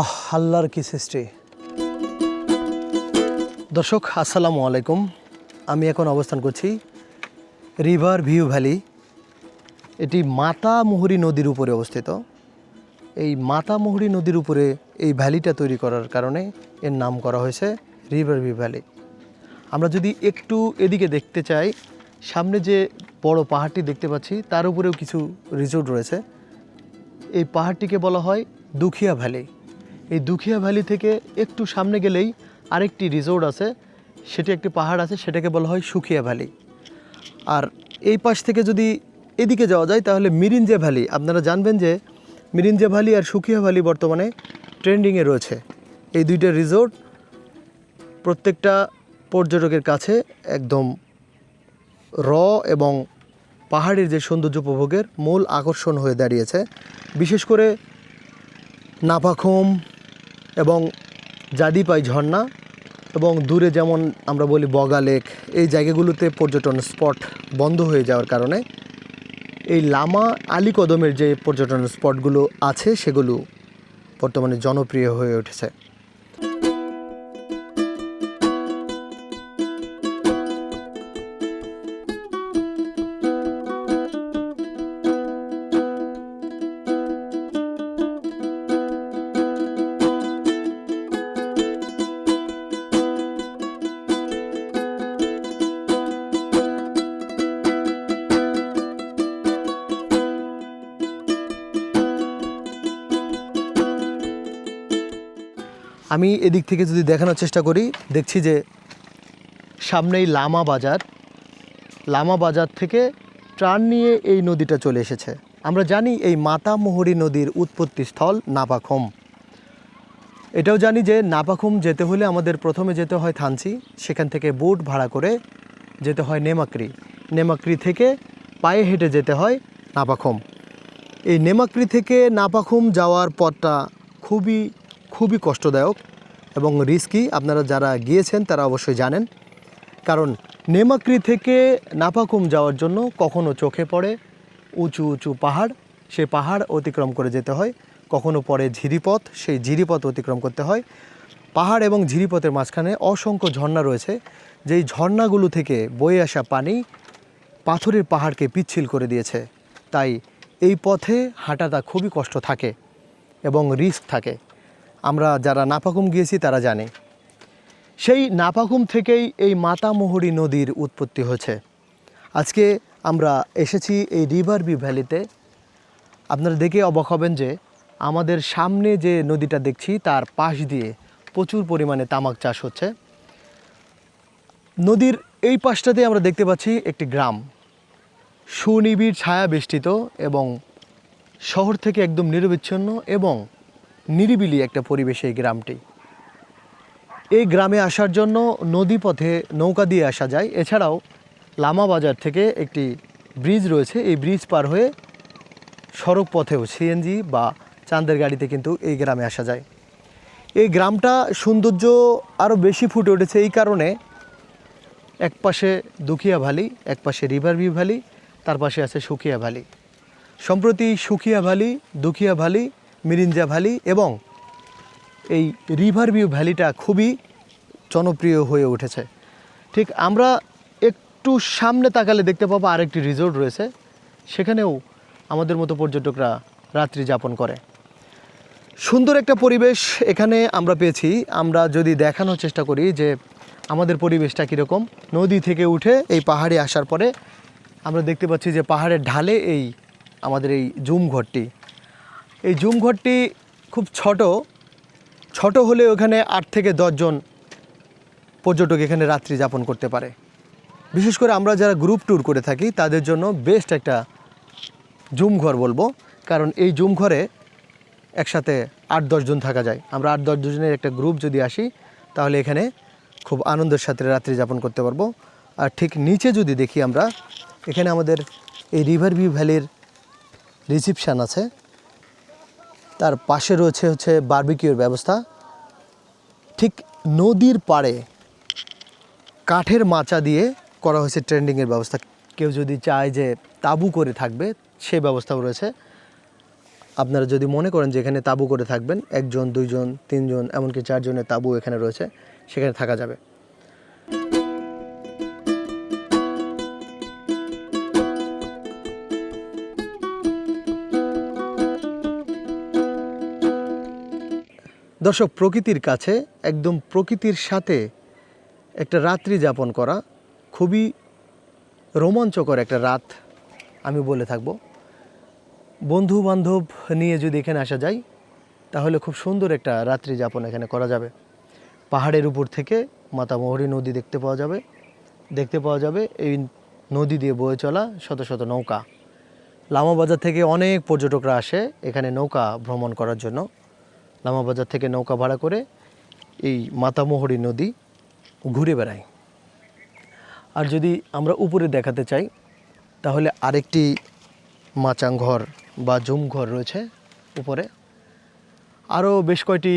আহ, আল্লাহর কি সৃষ্টি। দর্শক, আসসালামু আলাইকুম। আমি এখন অবস্থান করছি রিভার ভিউ ভ্যালি। এটি মাতামুহুরী নদীর উপরে অবস্থিত। এই মাতামুহুরী নদীর উপরে এই ভ্যালিটা তৈরি করার কারণে এর নাম করা হয়েছে রিভার ভিউ ভ্যালি। আমরা যদি একটু এদিকে দেখতে চাই, সামনে যে বড় পাহাড়টি দেখতে পাচ্ছি, তার উপরেও কিছু রিসোর্ট রয়েছে। এই পাহাড়টিকে বলা হয় দুখিয়া ভ্যালি। এই দুখিয়া ভ্যালি থেকে একটু সামনে গেলেই আরেকটি রিসোর্ট আছে। সেটি একটি পাহাড় আছে, সেটাকে বলা হয় সুখিয়া ভ্যালি। আর এই পাশ থেকে যদি এদিকে যাওয়া যায়, তাহলে মিরিঞ্জে ভ্যালি। আপনারা জানবেন যে মিরিঞ্জে ভ্যালি আর সুখিয়া ভ্যালি বর্তমানে ট্রেন্ডিংয়ে রয়েছে। এই দুইটা রিসোর্ট প্রত্যেকটা পর্যটকের কাছে একদম র এবং পাহাড়ের যে সৌন্দর্য উপভোগের মূল আকর্ষণ হয়ে দাঁড়িয়েছে। বিশেষ করে নাপাখোম এবং জাদিপাই ঝর্ণা এবং দূরে যেমন আমরা বলি বগা লেক, এই জায়গাগুলোতে পর্যটন স্পট বন্ধ হয়ে যাওয়ার কারণে এই লামা আলী কদমের যে পর্যটন স্পটগুলো আছে সেগুলো বর্তমানে জনপ্রিয় হয়ে উঠেছে। আমি এদিক থেকে যদি দেখানোর চেষ্টা করি, দেখছি যে সামনেই লামা বাজার। লামা বাজার থেকে ট্রান নিয়ে এই নদীটা চলে এসেছে। আমরা জানি এই মাতামোহরী নদীর উৎপত্তি স্থল নাপাখম। এটাও জানি যে নাপাখুম যেতে হলে আমাদের প্রথমে যেতে হয় থানচি, সেখান থেকে বোট ভাড়া করে যেতে হয় নেমাক্রি। নেমাক্রি থেকে পায়ে হেঁটে যেতে হয় নাপাখম। এই নেমাক্রি থেকে নাপাখুম যাওয়ার পথটা খুবই খুবই কষ্টদায়ক এবং রিস্কি আপনারা যারা গিয়েছেন, তারা অবশ্যই জানেন। কারণ নেমাক্রি থেকে নাপাকুম যাওয়ার জন্য কখনো চোখে পড়ে উঁচু উঁচু পাহাড়, সে পাহাড় অতিক্রম করে যেতে হয়। কখনো পড়ে ঝিরিপথ, সেই ঝিরিপথ অতিক্রম করতে হয়। পাহাড় এবং ঝিরিপথের মাঝখানে অসংখ্য ঝর্ণা রয়েছে। যেই ঝর্ণাগুলো থেকে বয়ে আসা পানি পাথরের পাহাড়কে পিচ্ছিল করে দিয়েছে। তাই এই পথে হাঁটাটা খুবই কষ্ট থাকে এবং রিস্ক থাকে। আমরা যারা নাপাকুম গিয়েছি তারা জানে। সেই নাপাকুম থেকেই এই মাতামোহরী নদীর উৎপত্তি হয়েছে। আজকে আমরা এসেছি এই রিভার বি ভ্যালিতে। আপনারা দেখে অবাক হবেন যে আমাদের সামনে যে নদীটা দেখছি তার পাশ দিয়ে প্রচুর পরিমাণে তামাক চাষ হচ্ছে। নদীর এই পাশটাতে আমরা দেখতে পাচ্ছি একটি গ্রাম। সুনিবিড় ছায়া বেষ্টিত এবং শহর থেকে একদম নিরবিচ্ছিন্ন এবং নিরিবিলি একটা পরিবেশ এই গ্রামটি। এই গ্রামে আসার জন্য নদীপথে নৌকা দিয়ে আসা যায়। এছাড়াও লামা বাজার থেকে একটি ব্রিজ রয়েছে। এই ব্রিজ পার হয়ে সড়ক পথেও সিএনজি বা চাঁদের গাড়িতে কিন্তু এই গ্রামে আসা যায়। এই গ্রামটা সৌন্দর্য আরও বেশি ফুটে উঠেছে এই কারণে এক পাশে দুখিয়া ভ্যালি, এক পাশে রিভার ভিউ ভ্যালি, তার পাশে আছে সুখিয়া ভ্যালি। সম্প্রতি Sukhia valley, Dukhia valley Mirinja valley এবং এই রিভার ভিউ ভ্যালিটা খুবই জনপ্রিয় হয়ে উঠেছে। ঠিক আমরা একটু সামনে তাকালে দেখতে পাবো আরেকটি রিসোর্ট রয়েছে। সেখানেও আমাদের মতো পর্যটকরা রাত্রি যাপন করে। সুন্দর একটা পরিবেশ এখানে আমরা পেয়েছি। আমরা যদি দেখানোর চেষ্টা করি যে আমাদের পরিবেশটা কীরকম। নদী থেকে উঠে এই পাহাড়ে আসার পরে আমরা দেখতে পাচ্ছি যে পাহাড়ের ঢালে এই আমাদের এই জুম ঘরটি। এই জুম ঘরটি খুব ছোট। ছোট হলে ওখানে আট থেকে দশজন পর্যটক এখানে রাত্রি যাপন করতে পারে। বিশেষ করে আমরা যারা গ্রুপ ট্যুর করে থাকি, তাদের জন্য বেস্ট একটা জুম ঘর বলব। কারণ এই জুম ঘরে একসাথে আট দশজন থাকা যায়। আমরা আট, দশ জনের একটা গ্রুপ যদি আসি, তাহলে এখানে খুব আনন্দের সাথে রাত্রি যাপন করতে পারব। আর ঠিক নিচে যদি দেখি আমরা, এখানে আমাদের এই রিভার ভিউ ভ্যালির রিসিপশান আছে। তার পাশে রয়েছে হচ্ছে বারবিকিউর ব্যবস্থা। ঠিক নদীর পাড়ে কাঠের মাচা দিয়ে করা হয়েছে ট্রেন্ডিংয়ের ব্যবস্থা। কেউ যদি চায় যে তাবু করে থাকবে, সে ব্যবস্থাও রয়েছে। আপনারা যদি মনে করেন যে এখানে তাবু করে থাকবেন, একজন, দুইজন, তিনজন, এমনকি চারজনের তাবু এখানে রয়েছে, সেখানে থাকা যাবে। দর্শক, প্রকৃতির কাছে একদম প্রকৃতির সাথে একটা রাত্রি যাপন করা খুবই রোমাঞ্চকর একটা রাত আমি বলে থাকব। বন্ধু বান্ধব নিয়ে যদি এখানে আসা যায়, তাহলে খুব সুন্দর একটা রাত্রি যাপন এখানে করা যাবে। পাহাড়ের উপর থেকে মাতামোহরী নদী দেখতে পাওয়া যাবে। দেখতে পাওয়া যাবে এই নদী দিয়ে বয়ে চলা শত শত নৌকা। লামাবাজার থেকে অনেক পর্যটকরা আসে এখানে নৌকা ভ্রমণ করার জন্য। লামাবাজার থেকে নৌকা ভাড়া করে এই মাতামোহরী নদী ঘুরে বেড়ায় আর যদি আমরা উপরে দেখাতে চাই, তাহলে আরেকটি মাচাং ঘর বা জুম ঘর রয়েছে উপরে। আরও বেশ কয়টি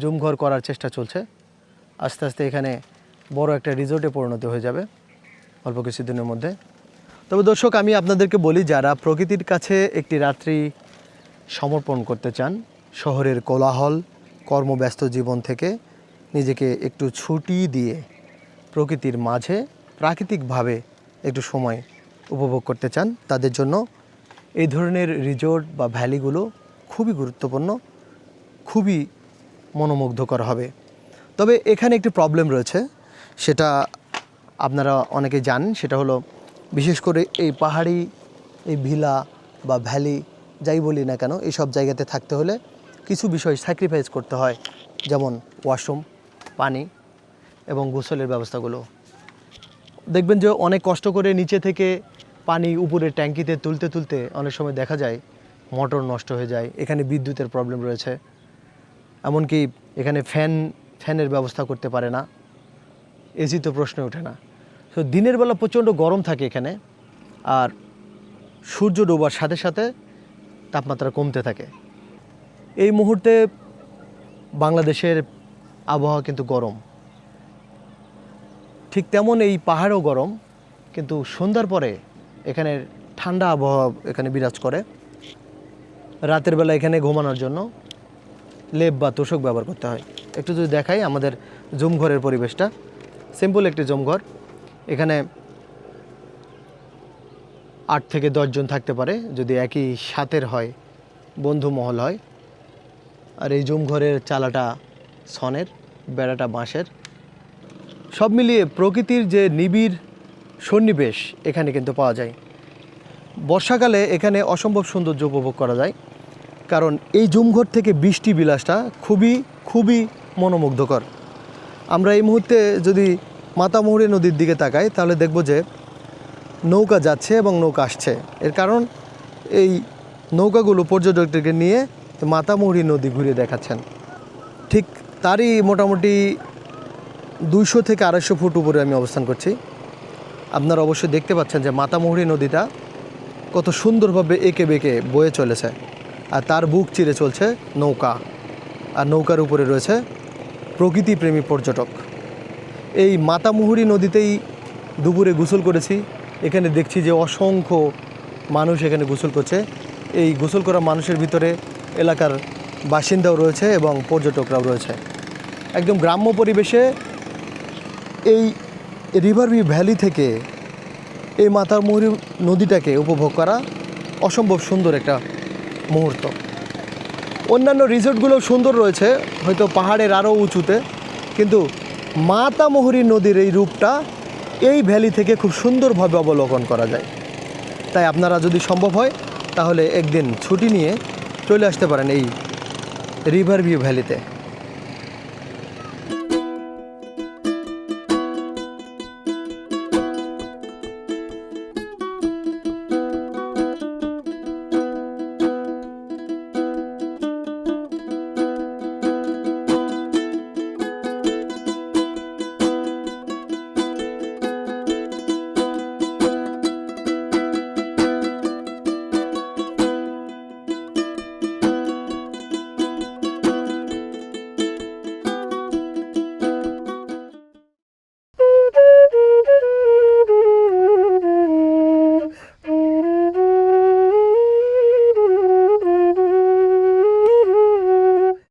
জুম ঘর করার চেষ্টা চলছে। আস্তে আস্তে এখানে বড় একটা রিসোর্টে পরিণত হয়ে যাবে অল্প কিছুদিনের মধ্যে। তবে দর্শক, আমি আপনাদেরকে বলি, যারা প্রকৃতির কাছে একটি রাত্রি সমর্পণ করতে চান শহরের কোলাহল, কর্মব্যস্ত জীবন থেকে নিজেকে একটু ছুটি দিয়ে প্রকৃতির মাঝে প্রাকৃতিকভাবে একটু সময় উপভোগ করতে চান, তাদের জন্য এই ধরনের রিজোর্ট বা ভ্যালিগুলো খুবই গুরুত্বপূর্ণ, খুবই মনোমুগ্ধকর হবে। তবে এখানে একটি প্রবলেম রয়েছে, সেটা আপনারা অনেকে জানেন, সেটা হলো বিশেষ করে এই পাহাড়ি, এই ভিলা বা ভ্যালি, যাই বলি না কেন এই সব জায়গাতে থাকতে হলে কিছু বিষয় স্যাক্রিফাইস করতে হয়, যেমন ওয়াশরুম পানি এবং গোসলের ব্যবস্থাগুলো। দেখবেন যে অনেক কষ্ট করে নিচে থেকে পানি উপরে ট্যাঙ্কিতে তুলতে তুলতে অনেক সময় দেখা যায় মোটর নষ্ট হয়ে যায়, এখানে বিদ্যুতের প্রবলেম রয়েছে। এমনকি এখানে ফ্যান ফ্যানের ব্যবস্থা করতে পারে না। এসি তো প্রশ্নে ওঠে না। তো দিনের বেলা প্রচণ্ড গরম থাকে এখানে, আর সূর্য ডোবার সাথে সাথে তাপমাত্রা কমতে থাকে। এই মুহূর্তে বাংলাদেশের আবহাওয়া কিন্তু গরম। ঠিক তেমন এই পাহাড়ও গরম, কিন্তু সন্ধ্যার পরে এখানে ঠান্ডা আবহাওয়া এখানে বিরাজ করে। রাতের বেলা এখানে ঘুমানোর জন্য লেপ বা তোষক ব্যবহার করতে হয়। একটু যদি দেখাই আমাদের জুমঘরের পরিবেশটা। সিম্পল একটি জুমঘর। এখানে আট থেকে দশজন থাকতে পারে, যদি একই সাতের হয়, বন্ধু মহল হয়। আর এই জুম ঘরের চালাটা সনের, বেড়াটা বাঁশের। সব মিলিয়ে প্রকৃতির যে নিবিড় সন্নিবেশ এখানে কিন্তু পাওয়া যায়। বর্ষাকালে এখানে অসম্ভব সৌন্দর্য উপভোগ করা যায়, কারণ এই জুমঘর থেকে বৃষ্টি বিলাসটা খুবই খুবই মনোমুগ্ধকর। আমরা এই মুহূর্তে যদি মাতামুহুরী নদীর দিকে তাকাই, তাহলে দেখব যে নৌকা যাচ্ছে এবং নৌকা আসছে। এর কারণ এই নৌকাগুলো পর্যটকদেরকে নিয়ে মাতামুহুরী নদী ঘুরে দেখাচ্ছেন। ঠিক তারই মোটামুটি দুইশো থেকে আড়াইশো ফুট উপরে আমি অবস্থান করছি। আপনারা অবশ্যই দেখতে পাচ্ছেন যে মাতামুহুরী নদীটা কত সুন্দরভাবে এঁকে বেঁকে বয়ে চলেছে আর তার বুক চিরে চলছে নৌকা আর নৌকার উপরে রয়েছে প্রকৃতিপ্রেমী পর্যটক। এই মাতামুহুরী নদীতেই দুপুরে গোসল করেছি। এখানে দেখছি যে অসংখ্য মানুষ এখানে গোসল করছে। এই গোসল করা মানুষের ভিতরে এলাকার বাসিন্দাও রয়েছে এবং পর্যটকরাও রয়েছে। একদম গ্রাম্য পরিবেশে এই রিভারভি ভ্যালি থেকে এই মাতামুহুরী নদীটাকে উপভোগ করা অসম্ভব সুন্দর একটা মুহূর্ত। অন্যান্য রিসোর্টগুলো সুন্দর রয়েছে, হয়তো পাহাড়ের আরও উঁচুতে, কিন্তু মাতামুহুরী নদীর এই রূপটা এই ভ্যালি থেকে খুব সুন্দরভাবে অবলোকন করা যায়। তাই আপনারা যদি সম্ভব হয়, তাহলে একদিন ছুটি নিয়ে চলে আসতে পারেন এই রিভার ভিউ ভ্যালিতে